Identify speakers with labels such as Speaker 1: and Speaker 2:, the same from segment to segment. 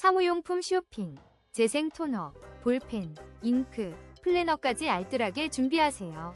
Speaker 1: 사무용품 쇼핑, 재생 토너, 볼펜, 잉크, 플래너까지 알뜰하게 준비하세요.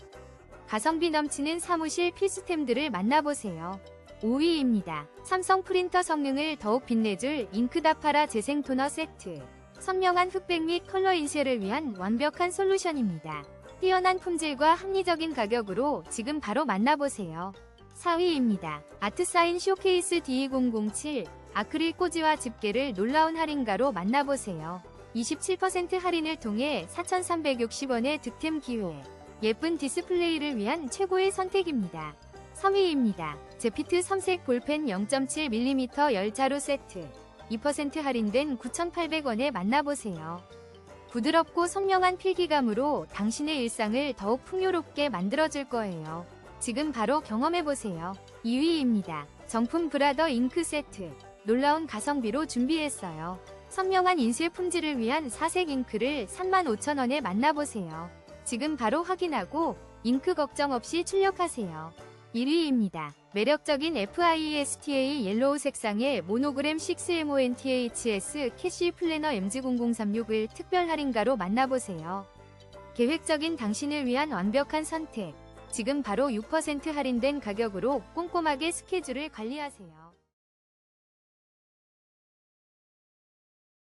Speaker 1: 가성비 넘치는 사무실 필수템들을 만나보세요. 5위입니다. 삼성 프린터 성능을 더욱 빛내줄 잉크다파라 재생 토너 세트. 선명한 흑백 및 컬러 인쇄를 위한 완벽한 솔루션입니다. 뛰어난 품질과 합리적인 가격으로 지금 바로 만나보세요. 4위입니다. 아트사인 쇼케이스 D2007 아크릴 꽂이와 집게를 놀라운 할인가로 만나보세요. 27% 할인을 통해 4,360원의 득템 기회. 예쁜 디스플레이를 위한 최고의 선택입니다. 3위입니다. 제피트 섬색 볼펜 0.7mm 열자루 세트. 2% 할인된 9,800원에 만나보세요. 부드럽고 선명한 필기감으로 당신의 일상을 더욱 풍요롭게 만들어줄 거예요. 지금 바로 경험해보세요. 2위입니다. 정품 브라더 잉크 세트. 놀라운 가성비로 준비했어요. 선명한 인쇄 품질을 위한 사색 잉크를 35,000원에 만나보세요. 지금 바로 확인하고 잉크 걱정 없이 출력하세요. 1위입니다. 매력적인 FIESTA 옐로우 색상의 모노그램 6MONTHS 캐시 플래너 MG0036을 특별 할인가로 만나보세요. 계획적인 당신을 위한 완벽한 선택. 지금 바로 6% 할인된 가격으로 꼼꼼하게 스케줄을 관리하세요.